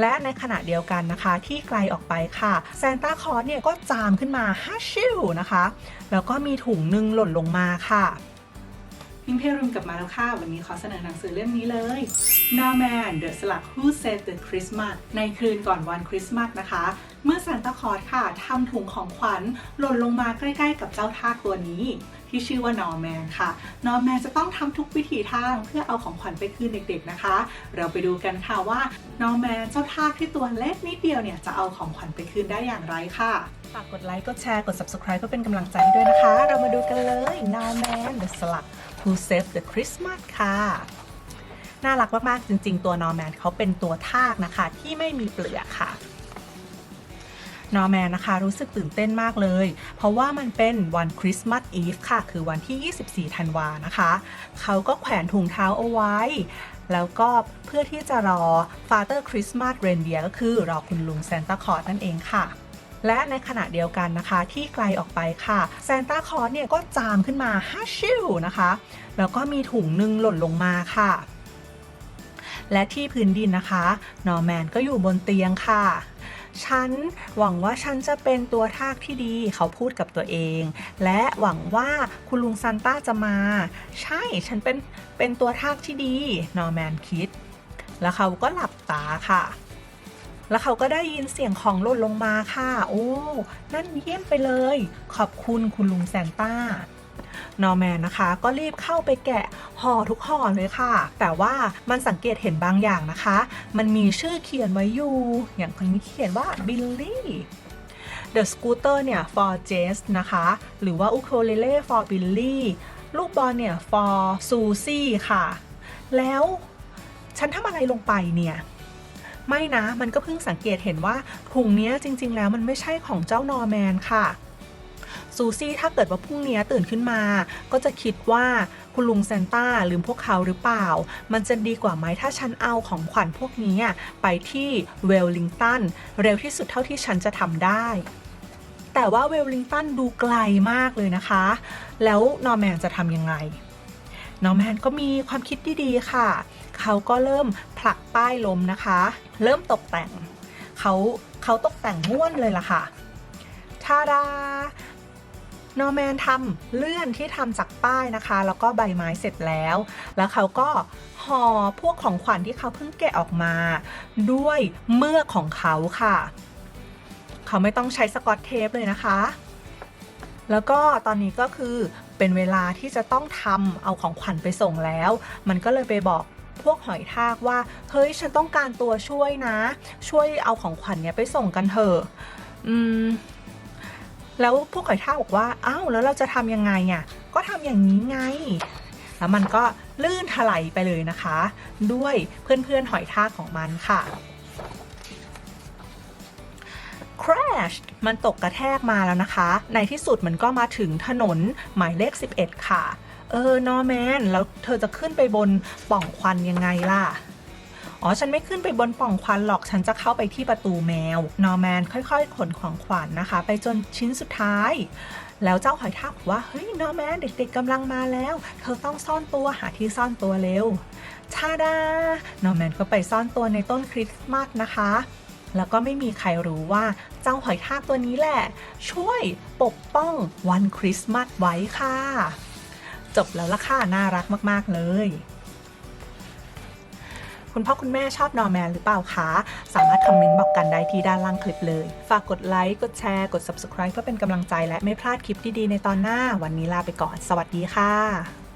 และในขณะเดียวกันนะคะ ที่ไกลออกไปค่ะซานต้าคลอสเนี่ยก็จามขึ้นมาฮัชชิวนะคะ แล้วก็มีถุงหนึ่งหล่นลงมาค่ะพิงเพรุมกลับมาแล้วค่ะ วันนี้ขอเสนอหนังสือเล่มนี้เลย Now Man The Slug Who Saved the Christmas ในคืนก่อนวันคริสต์มาสนะคะ เมื่อซานตาคลอสค่ะทำถุงของขวัญหล่นลงมาใกล้ๆ กับเจ้าทากตัวนี้ ที่ชื่อว่านอร์แมนค่ะนอร์แมนจะต้องทำทุกวิถีทางเพื่อเอาของขวัญไปคืนเด็กๆนะคะ เราไปดูกันค่ะว่านอร์แมนเจ้าทากที่ตัวเล็กนิดเดียวเนี่ยจะเอาของขวัญไปคืนได้อย่างไรค่ะฝากกดไลค์กดแชร์กด subscribe เพื่อเป็นกำลังใจให้ด้วยนะคะ เรามาดูกันเลย Now Man the Slug Who Saved the Christmas ค่ะน่ารักมาก ๆ จริง ๆ ตัวนอร์แมนเขาเป็นตัวทากนะคะ ที่ไม่มีเปลือกค่ะ นอร์แมนนะคะรู้สึกตื่นเต้นมากเลย เพราะว่ามันเป็นวันคริสต์มาสอีฟค่ะ คือวันที่ 24 ธันวานะคะ เขาก็แขวนถุงเท้าเอาไว้ แล้วก็เพื่อที่จะรอ Father Christmas Reindeer ก็คือรอคุณลุงซานตาคลอสนั่นเองค่ะและในขณะเดียวกันนะคะที่ไกลออกไปค่ะซานตาคลอสเนี่ยก็จามขึ้นมาฮัชชิวนะคะ แล้วก็มีถุงนึ่งหล่นลงมาค่ะ และที่พื้นดินนะคะ นอร์แมนก็อยู่บนเตียงค่ะ ฉันหวังว่าฉันจะเป็นตัวทากที่ดีเขาพูดกับตัวเอง และหวังว่าคุณลุงซันต้าจะมา ใช่ฉันเป็นเป็นตัวทากที่ดีนอร์แมนคิด แล้วเขาก็หลับตาค่ะ แล้วเขาก็ได้ยินเสียงของหล่นลงมาค่ะ โอ้ นั่นเยี่ยมไปเลย ขอบคุณคุณลุงแซนต้า นอร์แมนนะคะ ก็รีบเข้าไปแกะห่อทุกห่อเลยค่ะ แต่ว่ามันสังเกตเห็นบางอย่างนะคะ มันมีชื่อเขียนไว้อยู่ อย่างคนนี้เขียนว่าบิลลี่ The Scooter เนี่ย for Jess นะคะ หรือว่า Ukulele for Billy ลูกบอลเนี่ย for Susie ค่ะ แล้วฉันทำอะไรลงไปเนี่ย ไม่นะ มันก็เพิ่งสังเกตเห็นว่าถุงนี้จริง ๆ แล้วมันไม่ใช่ของเจ้านอร์แมนค่ะ ซูซี่ถ้าเกิดว่าพรุ่งนี้ตื่นขึ้นมา ก็จะคิดว่าคุณลุงเซนต้าลืมพวกเขาหรือเปล่า มันจะดีกว่าไหมถ้าฉันเอาของขวัญพวกนี้ไปที่เวลลิงตันเร็วที่สุดเท่าที่ฉันจะทำได้ แต่ว่าเวลลิงตันดูไกลมากเลยนะคะ แล้วนอร์แมนจะทำยังไงนอร์แมนก็มีความคิดดีๆค่ะ เขาก็เริ่มผลักป้ายลมนะคะ เริ่มตกแต่ง เขาเขาตกแต่งม้วนเลยล่ะค่ะทาดา นอร์แมนทำเลื่อนที่ทำจากป้ายนะคะ แล้วก็ใบไม้เสร็จแล้ว แล้วเขาก็ห่อพวกของขวัญที่เขาเพิ่งแกะออกมา ด้วยเมือกของเขาค่ะ เขาไม่ต้องใช้สกอตเทปเลยนะคะ แล้วก็ตอนนี้ก็คือเป็นเวลาที่จะต้องทำเอาของขวัญไปส่งแล้ว มันก็เลยไปบอกพวกหอยทากว่า เฮ้ย ฉันต้องการตัวช่วยนะ ช่วยเอาของขวัญเนี้ยไปส่งกันเถอะ อืม แล้วพวกหอยท่าบอกว่าอ้าวแล้วเราจะทำยังไงอะก็ทำอย่างนี้ไง แล้วมันก็ลื่นถลายไปเลยนะคะ ด้วยเพื่อนๆหอยทากของมันค่ะ crash มันตกกระแทกมาแล้วนะคะ ในที่สุดมันก็มาถึงถนนหมายเลข 11 ค่ะ เออนอร์แมน แล้วเธอจะขึ้นไปบนป่องควันยังไงล่ะ อ๋อ ฉันไม่ขึ้นไปบนป่องควันหรอก ฉันจะเข้าไปที่ประตูแมว นอร์แมนค่อยๆ ขนของขวัญนนะคะ ไปจนชิ้นสุดท้าย แล้วเจ้าหอยทากบอกว่า เฮ้ย นอร์แมน เด็กๆกำลังมาแล้ว เธอต้องซ่อนตัว หาที่ซ่อนตัวเร็ว ชาดา นอร์แมนก็ไปซ่อนตัวในต้นคริสต์มาสนะคะ แล้วก็ไม่มีใครรู้ว่าเจ้าหอยทากตัวนี้แหละ ช่วยปกป้องวันคริสต์มาสไว้ค่ะ จบแล้วล่ะค่ะ น่ารักมากๆเลย คุณพ่อคุณแม่ชอบนอร์แมนหรือเปล่าคะ สามารถคอมเมนต์บอกกันได้ที่ด้านล่างคลิปเลย ฝากกดไลค์ กดแชร์ กด subscribe เพื่อเป็นกำลังใจและไม่พลาดคลิปดีๆในตอนหน้า วันนี้ลาไปก่อน สวัสดีค่ะ